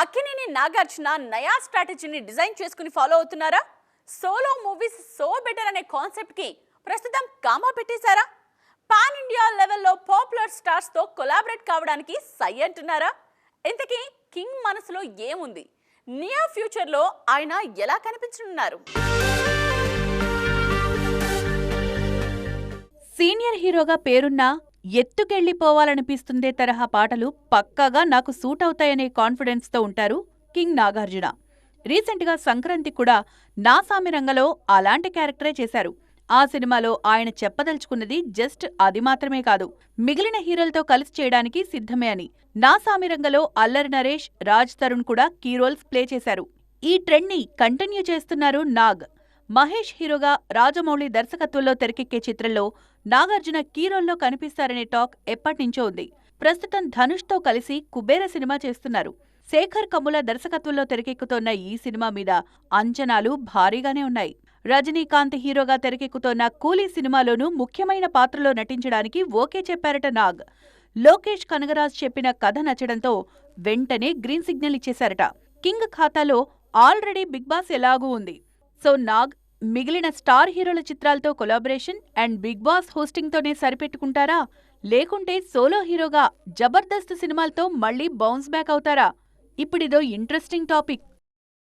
అక్కినేని నాగార్జున నయా స్ట్రాటజీని డిజైన్ చేసుకుని ఫాలో అవుతున్నారా? సోలో మూవీస్ సో బెటర్ అనే కాన్సెప్ట్కి ప్రస్తుతం కామా పెట్టేశారా? పాన్ ఇండియా లెవెల్లో పాపులర్ స్టార్స్తో కొలాబరేట్ కావడానికి సై అంటున్నారా? ఇంతకీ కింగ్ మనసులో ఏముంది? నియర్ ఫ్యూచర్లో ఆయన ఎలా కనిపించనున్నారు? సీనియర్ హీరోగా పేరున్నా ఎత్తుకెళ్ళిపోవాలనిపిస్తుందే తరహా పాటలు పక్కాగా నాకు సూట్ అవుతాయనే కాన్ఫిడెన్స్తో ఉంటారు కింగ్ నాగార్జున. రీసెంట్గా సంక్రాంతి కూడా నా సామిరంగలో అలాంటి క్యారెక్టరే చేశారు. ఆ సినిమాలో ఆయన చెప్పదలుచుకున్నది జస్ట్ అది మాత్రమే కాదు మిగిలిన హీరోలతో కలిసి చేయడానికి సిద్ధమే అని. నా సామిరంగలో అల్లరి నరేష్ రాజ్ తరుణ్ కూడా కీ రోల్స్ ప్లే చేశారు. ఈ ట్రెండ్ని కంటిన్యూ చేస్తున్నారు నాగ్. మహేష్ హీరోగా రాజమౌళి దర్శకత్వంలో తెరకెక్కే చిత్రంలో నాగార్జున కీరోల్లో కనిపిస్తారనే టాక్ ఎప్పటినుంచో ఉంది. ప్రస్తుతం ధనుష్తో కలిసి కుబేర సినిమా చేస్తున్నారు. శేఖర్ కమ్ముల దర్శకత్వంలో తెరకెక్కుతోన్న ఈ సినిమా మీద అంచనాలు భారీగానే ఉన్నాయి. రజనీకాంత్ హీరోగా తెరకెక్కుతోన్న కూలీ సినిమాలోనూ ముఖ్యమైన పాత్రలో నటించడానికి ఓకే చెప్పారట నాగ్. లోకేష్ కనగరాజ్ చెప్పిన కథ నచ్చడంతో వెంటనే గ్రీన్ సిగ్నల్ ఇచ్చేశారట. కింగ్ ఖాతాలో ఆల్రెడీ బిగ్ బాస్ ఎలాగూ ఉంది. సో నాగ్ మిగిలిన స్టార్ హీరోల చిత్రాలతో కొలాబరేషన్ అండ్ బిగ్ బాస్ హోస్టింగ్తోనే సరిపెట్టుకుంటారా? లేకుంటే సోలో హీరోగా జబర్దస్త్ సినిమాలతో మళ్ళీ బౌన్స్ బ్యాక్ అవుతారా? ఇప్పుడిదో ఇంట్రెస్టింగ్ టాపిక్.